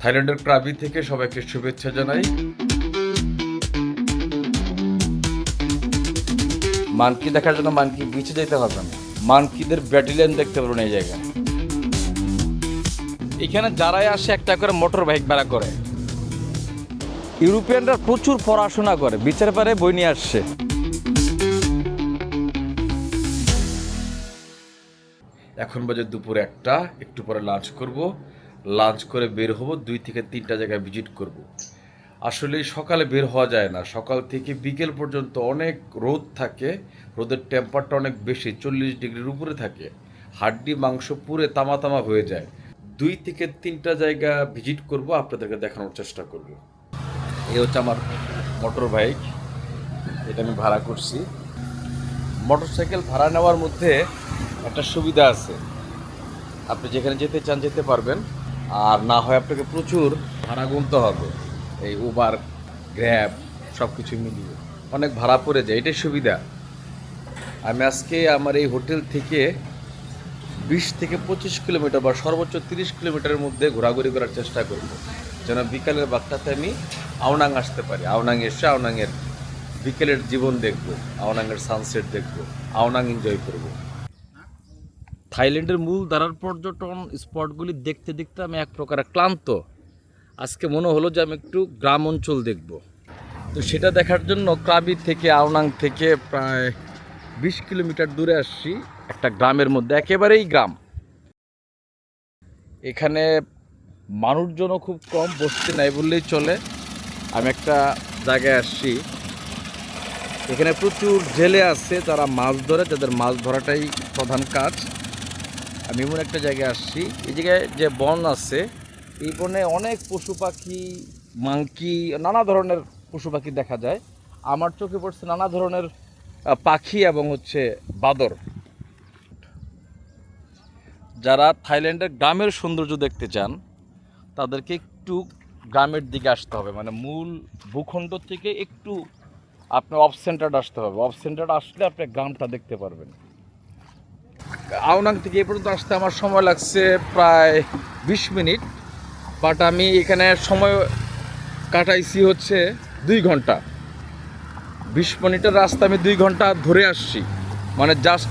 থাইল্যান্ডের ক্রাবি থেকে সবাইকে শুভেচ্ছা জানাই। মানকি দেখার জন্য মানকি বিচে যেতে হবে। না মানকিদের ব্যাটালিয়ন দেখতে পারবেন এই জায়গায়। এখানে যারাই আসে একটা করে মোটর বাইক ভাড়া করে। ইউরোপিয়ানরা প্রচুর পড়াশোনা করে বিচার পারে বই নিয়ে আসছে। এখন বাজে দুপুর একটা, একটু পরে লাঞ্চ করব। লাঞ্চ করে বের হব, দুই থেকে তিনটা জায়গায় ভিজিট করব। আসলে সকালে বের হওয়া যায় না। সকাল থেকে বিকেল পর্যন্ত অনেক রোদ থাকে, রোদের টেম্পারটা অনেক বেশি, চল্লিশ ডিগ্রির উপরে থাকে। হাড্ডি, মাংস পুরে তামা তামা হয়ে যায়। দুই থেকে তিনটা জায়গা ভিজিট করব, আপনাদেরকে দেখানোর চেষ্টা করব। এই হচ্ছে আমার মোটর বাইক এটা আমি ভাড়া করছি। মোটরসাইকেল ভাড়া নেওয়ার মধ্যে একটা সুবিধা আছে। আপনি যেখানে যেতে চান যেতে পারবেন। আর না হয় আপনাকে প্রচুর ভাড়া গুনতে হবে। এই উবার গ্র্যাব সব কিছু মিলিয়ে। অনেক ভাড়া পড়ে যায়, এটাই সুবিধা। আমি আজকে আমার এই হোটেল থেকে বিশ থেকে পঁচিশ কিলোমিটার বা সর্বোচ্চ তিরিশ কিলোমিটারের মধ্যে ঘোরাঘুরি করার চেষ্টা করব। যেন বিকালের বাগটাতে আমি আওনাং আসতে পারি। আওনাং এসে আওনাংয়ের বিকেলের জীবন দেখব, আওনাংয়ের সানসেট দেখব, আওনাং এনজয় করব। থাইল্যান্ডের মূল ধারার পর্যটন স্পটগুলি দেখতে দেখতে আমি এক প্রকার ক্লান্ত। আজকে মনে হলো যে আমি একটু গ্রাম অঞ্চল দেখব। তো সেটা দেখার জন্য ক্রাবি থেকে, আওনাং থেকে প্রায় বিশ কিলোমিটার দূরে আসছি, একটা গ্রামের মধ্যে, একেবারেই গ্রাম। এখানে মানুষজনও খুব কম, বসতে নাই বললেই চলে। আমি একটা জায়গায় আসছি। এখানে প্রচুর জেলে আছে যারা মাছ ধরে, যাদের মাছ ধরাটাই প্রধান কাজ। আমি এমন একটা জায়গায় আসছি, এই জায়গায় যে বন আছে, এই বনে অনেক পশু পাখি, মাংকি, নানা ধরনের পশু পাখি দেখা যায়। আমার চোখে পড়ছে নানা ধরনের পাখি এবং হচ্ছে বাদর। যারা থাইল্যান্ডের গ্রামের সৌন্দর্য দেখতে চান, তাদেরকে একটু গ্রামের দিকে আসতে হবে। মানে মূল ভূখণ্ড থেকে একটু আপনার অফ সেন্টার আসতে হবে। অফ সেন্টার আসলে আপনি গ্রামটা দেখতে পারবেন। আউনাং থেকে এই পর্যন্ত আসতে আমার সময় লাগছে প্রায় বিশ মিনিট বাট আমি এখানে সময় কাটাইছি হচ্ছে দুই ঘণ্টা। বিশ মিনিটের রাস্তা আমি দুই ঘণ্টা ধরে আসছি। মানে জাস্ট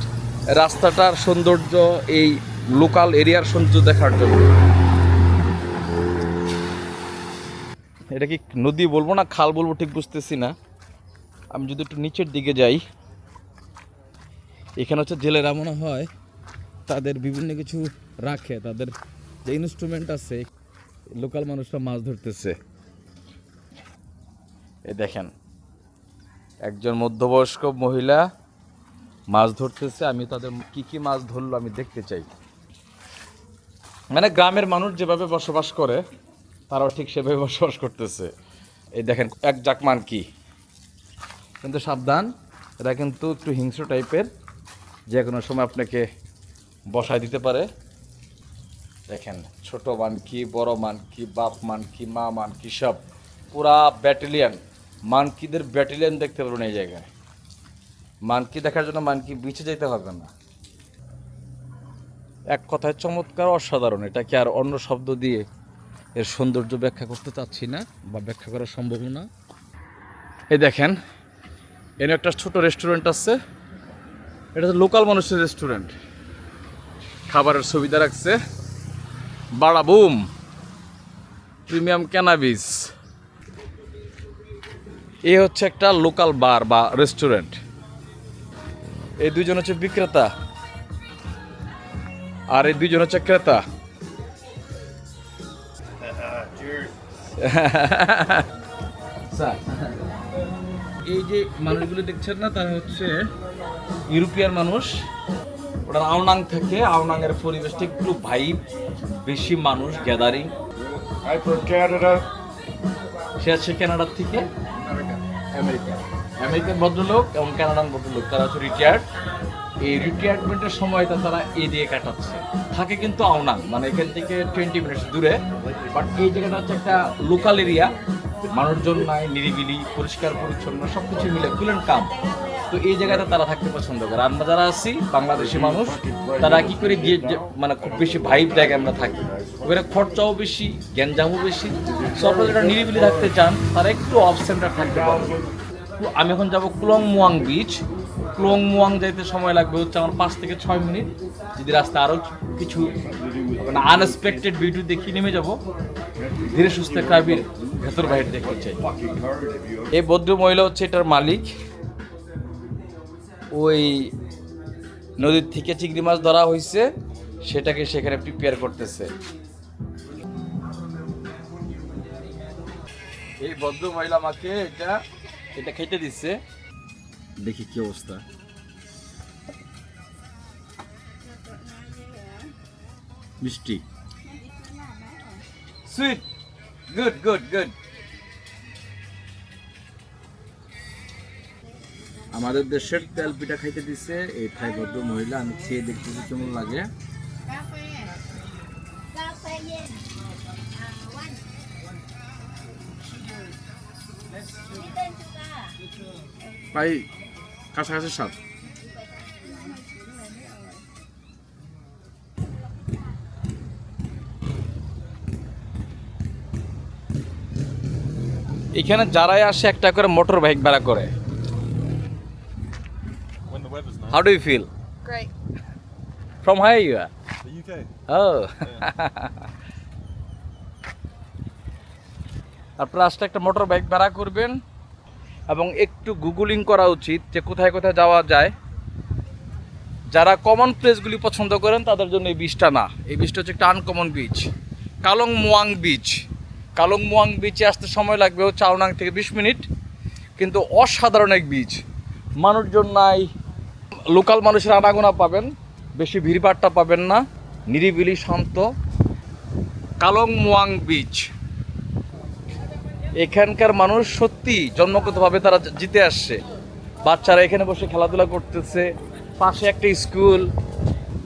রাস্তাটার সৌন্দর্য, এই লোকাল এরিয়ার সৌন্দর্য দেখার জন্য। এটা কি নদী বলব না, খাল বলব ঠিক বুঝতেছি না। আমি যদি একটু নিচের দিকে যাই, এখানে হচ্ছে জেলেরা মনে হয়। তাদের বিভিন্ন কিছু রাখে, তাদের যে ইনস্ট্রুমেন্ট আছে লোকাল মানুষরা মাছ ধরতেছে। এই দেখেন, একজন মধ্যবয়স্ক মহিলা মাছ ধরতেছে, আমি তাদের কি কি মাছ ধরলো আমি দেখতে চাই। মানে গ্রামের মানুষ যেভাবে বসবাস করে, তারাও ঠিক সেভাবে বসবাস করতেছে। এই দেখেন, এক জাক মানকি কিন্তু সাবধান, এরা কিন্তু একটু হিংস্র টাইপের যে কোনো সময় আপনাকে বসায় দিতে পারে। দেখেন, ছোট মানকি বড় মান মানকি বাপ মান মানকি মা মান মানকি সব। পুরা ব্যাটালিয়ান। মানকিদের ব্যাটালিয়ান দেখতে পারবেন এই জায়গায়। মানকি দেখার জন্য মানকি বিচে যেতে হবে না। এক কথায় চমৎকার, অসাধারণ। এটাকে আর অন্য শব্দ দিয়ে এর সৌন্দর্য ব্যাখ্যা করতে চাচ্ছি না বা ব্যাখ্যা করা সম্ভব না? এই দেখেন, এনে একটা ছোট রেস্টুরেন্ট আছে। এটা লোকাল মানুষের রেস্টুরেন্ট খাবারের সুবিধা রাখছে। বাড়াবুম প্রিমিয়াম ক্যানাবিস এ হচ্ছে একটা লোকাল বার বা রেস্টুরেন্ট। এই দুজন হচ্ছে বিক্রেতা। আর এই দুইজন হচ্ছে ক্রেতা। এই যে মানুষগুলো দেখছেন না, তারা হচ্ছে ইউরোপিয়ান মানুষ। ওটা আওনাং থেকে আওনাং এর পরিবেশটা একটু ভাইব বেশি মানুষ গ্যাদারিং. সে আছে কানাডার থেকে? আমেরিকা আমেরিকান ভদ্রলোক এবং কানাডান ভদ্রলোক তারা হচ্ছে রিটায়ার্ড এই রিটায়ারমেন্টের সময়টা তারা এই দিয়ে কাটাচ্ছে। থাকে কিন্তু আওনাং মানে এখান থেকে টোয়েন্টি মিনিটস দূরে। বাট এই জায়গাটা হচ্ছে একটা লোকাল এরিয়া মানুষজন নাই নিরিবিলি পরিষ্কার পরিচ্ছন্ন সব কিছু মিলে কুলেন কাম তো এই জায়গাতে তারা থাকতে পছন্দ করে। আমরা যারা আছি, বাংলাদেশি মানুষ, তারা কি করে গিয়ে মানে খুব বেশি ভাইব জায়গায় আমরা থাকি? ওখানে খরচাও বেশি, গ্যাঞ্জামও বেশি। সব যারা নিরিবিলি থাকতে চান, তারা একটু অফ সেন্টার থাকতে পারবে আমি এখন যাব Klong Muang beach Klong Muang যাইতে সময় লাগবে হচ্ছে আমার পাঁচ থেকে ছয় মিনিট। যদি রাস্তা আরও কিছু মানে আনএক্সপেক্টেড বিউটি দেখিয়ে নেমে যাব। ধীরে সুস্থে ক্রাবির ভেতর বাইরে দেখতে চাই। এই ভদ্র মহিলা হচ্ছে এটার মালিক। ওই নদীর থেকে চিংড়ি মাছ ধরা হয়েছে সেটাকে সেখানে প্রিপেয়ার করতেছে। এই ভদ্র মহিলা আমাকে এটা এটা খেতে দিচ্ছে দেখি কি অবস্থা। মিষ্টি। সুইট গুড গুড গুড আমাদের দেশের তেল পিঠা খাইতে দিছে, এই ঠাই ভদ্র মহিলা, আমি খেয়ে দেখতেছি কেমন লাগে। প্রায় কাছাকাছি স্বাদ এখানে যারাই আসে একটা করে মোটর বাইক ভাড়া করে। How do you feel Great. From hi you are The UK. ও আপনারা আসলে একটা মোটর বাইক ভাড়া করবেন এবং একটু গুগলিং করা উচিত যে কোথায় কোথায় যাওয়া যায়। যারা কমন প্লেসগুলি পছন্দ করেন তাদের জন্য এই বিচটা না। এই বিচটা হচ্ছে একটা uncommon beach Klong Muang beach Klong Muang বিচে আসতে সময় লাগবে হচ্ছে আউনাং থেকে বিশ মিনিট। কিন্তু অসাধারণ এক বিচ মানুষজন নাই। লোকাল মানুষের আনাগোনা পাবেন, বেশি ভিড়ভাট্টা পাবেন না, নিরিবিলি, শান্ত। কালং মুয়াং বিচ এখানকার মানুষ সত্যি জন্মগতভাবে তারা জিতে আসছে। বাচ্চারা এখানে বসে খেলাধুলা করতেছে। পাশে একটা স্কুল।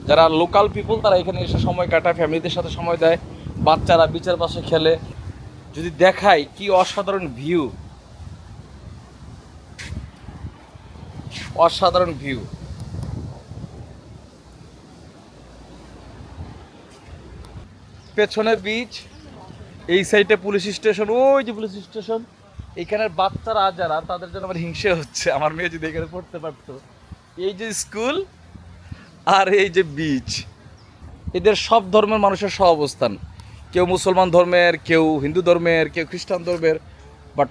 যারা লোকাল পিপল তারা এখানে এসে সময় কাটায়, ফ্যামিলিদের সাথে সময় দেয়। বাচ্চারা বিচের পাশে খেলে। যদি দেখায় কি অসাধারণ ভিউ অসাধারণ ভিউ পেছনে বিচ এই সাইডে পুলিশ স্টেশন ওই যে পুলিশ স্টেশন এখানের বাচ্চারা যারা, তাদের জন্য আমার হিংসে হচ্ছে। আমার মেয়ে যদি এখানে পড়তে পারতো। এই যে স্কুল আর এই যে বিচ এদের সব ধর্মের মানুষের সহ অবস্থান। কেউ মুসলমান ধর্মের, কেউ হিন্দু ধর্মের, কেউ খ্রিস্টান ধর্মের। বাট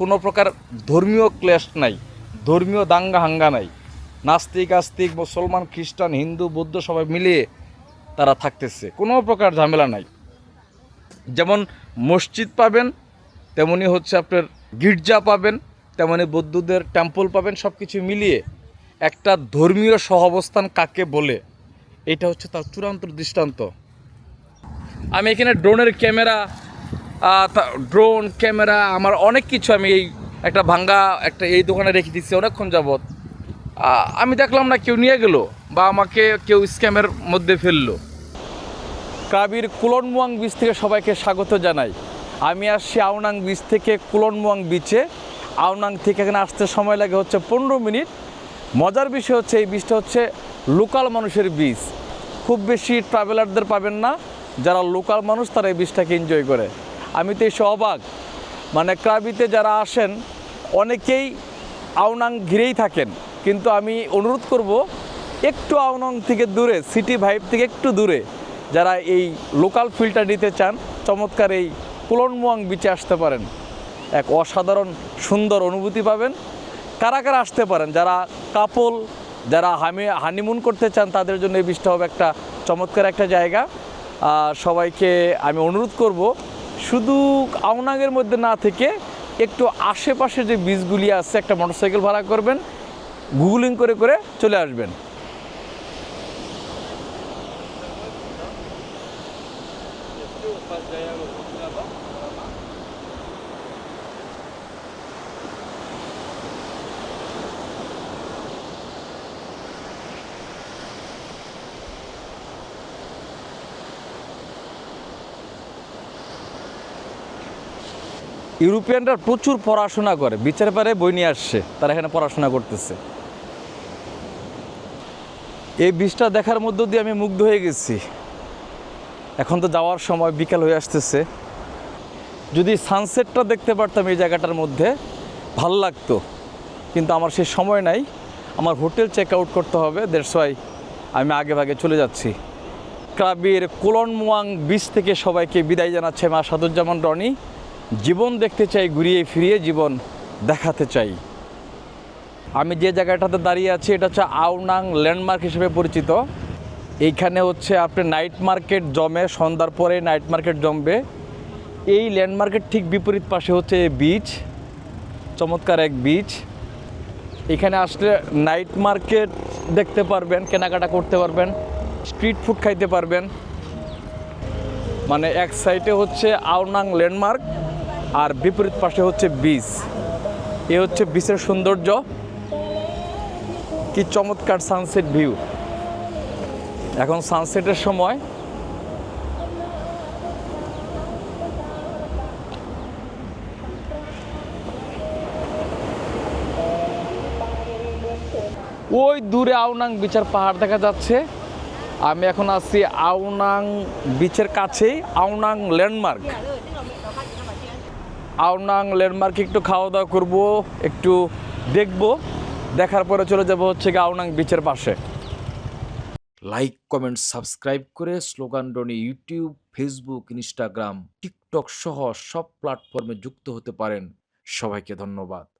কোনো প্রকার ধর্মীয় ক্লেশ নাই, ধর্মীয় দাঙ্গা হাঙ্গা নাই। নাস্তিক, আস্তিক, মুসলমান, খ্রিস্টান, হিন্দু, বৌদ্ধ সবাই মিলিয়ে তারা থাকতেছে। কোনো প্রকার ঝামেলা নাই। যেমন মসজিদ পাবেন, তেমনি হচ্ছে আপনার গির্জা পাবেন, তেমনি বৌদ্ধদের টেম্পল পাবেন সব কিছু মিলিয়ে একটা ধর্মীয় সহাবস্থান কাকে বলে, এটা হচ্ছে তার চূড়ান্ত দৃষ্টান্ত। আমি এখানে ড্রোনের ক্যামেরা ড্রোন, ক্যামেরা, আমার অনেক কিছু আমি এই একটা ভাঙ্গা, একটা এই দোকানে রেখে দিচ্ছি অনেকক্ষণ যাবৎ। আমি দেখলাম না কেউ নিয়ে গেল। বা আমাকে কেউ স্ক্যামের মধ্যে ফেলল। কাবির কুলনমুয়াং বিচ থেকে সবাইকে স্বাগত জানাই। আমি আসছি আউনাং বিচ থেকে কুলনমুয়াং বিচে আউনাং থেকে এখানে আসতে সময় লাগে হচ্ছে পনেরো মিনিট। মজার বিষয় হচ্ছে এই বিচটা হচ্ছে লোকাল মানুষের বিচ খুব বেশি ট্রাভেলারদের পাবেন না, যারা লোকাল মানুষ তারা এই বিচটাকে এনজয় করে। আমি তো এই অবাক। মানে ক্রাবিতে যারা আসেন, অনেকেই আউনাং ঘিরেই থাকেন। কিন্তু আমি অনুরোধ করব একটু আউনাং থেকে দূরে সিটি ভাইব থেকে একটু দূরে, যারা এই লোকাল ফিলটা নিতে চান, চমৎকার এই কুলনমুয়াং বিচে আসতে পারেন। এক অসাধারণ সুন্দর অনুভূতি পাবেন। কারা কারা আসতে পারেন? যারা কাপল যারা হামি হানিমুন করতে চান, তাদের জন্য এই বিচটা হবে একটা চমৎকার একটা জায়গা। সবাইকে আমি অনুরোধ করব, শুধু আউনাগের মধ্যে না থেকে একটু আশেপাশে যে বীজগুলি আছে, একটা মোটরসাইকেল ভাড়া করবেন গুগলিং করে করে চলে আসবেন। ইউরোপিয়ানরা প্রচুর পড়াশোনা করে, বিচার পারে বই নিয়ে আসছে, তারা এখানে পড়াশোনা করতেছে। এই বিষটা দেখার মধ্য দিয়ে আমি মুগ্ধ হয়ে গেছি। এখন তো যাওয়ার সময় বিকাল হয়ে আসতেছে। যদি সানসেটটা দেখতে পারতাম এই জায়গাটার মধ্যে, ভালো লাগতো। কিন্তু আমার সেই সময় নাই। আমার হোটেল চেক আউট করতে হবে দেড়শো আমি আগে ভাগে চলে যাচ্ছি। ক্লাবের কোলনমুয়াং বিচ থেকে সবাইকে বিদায় জানাচ্ছে মা সাদুজ্জামান রনি। জীবন দেখতে চাই, ঘুরিয়ে ফিরিয়ে জীবন দেখাতে চাই। আমি যে জায়গাটাতে দাঁড়িয়ে আছি, এটা হচ্ছে আউনাং ল্যান্ডমার্ক হিসেবে পরিচিত। এইখানে হচ্ছে আপনি নাইট মার্কেট জমে, সন্ধ্যার পরে নাইট মার্কেট জমবে। এই ল্যান্ডমার্কের ঠিক বিপরীত পাশে হচ্ছে বিচ চমৎকার এক বিচ এখানে আসলে নাইট মার্কেট দেখতে পারবেন, কেনাকাটা করতে পারবেন স্ট্রিট ফুড খাইতে পারবেন। মানে এক সাইডে হচ্ছে আউনাং ল্যান্ডমার্ক আর বিপরীত পাশে হচ্ছে বিচ এ হচ্ছে বিচের সৌন্দর্য। কি চমৎকার সানসেট ভিউ এখন সানসেটের সময়। ওই দূরে আউনাং বিচের পাহাড় দেখা যাচ্ছে। আমি এখন আছি আউনাং বিচের কাছেই, আউনাং ল্যান্ডমার্ক। আউনাং ল্যান্ডমার্কে একটু খাওয়া দাওয়া করব, একটু দেখব। দেখার পরে চলে যাব হচ্ছে গিয়ে আউনাং বিচের পাশে। লাইক কমেন্ট সাবস্ক্রাইব করে স্লোগান ডনি ইউটিউব ফেসবুক ইনস্টাগ্রাম টিকটক সহ সব প্ল্যাটফর্মে যুক্ত হতে পারেন। সবাইকে ধন্যবাদ।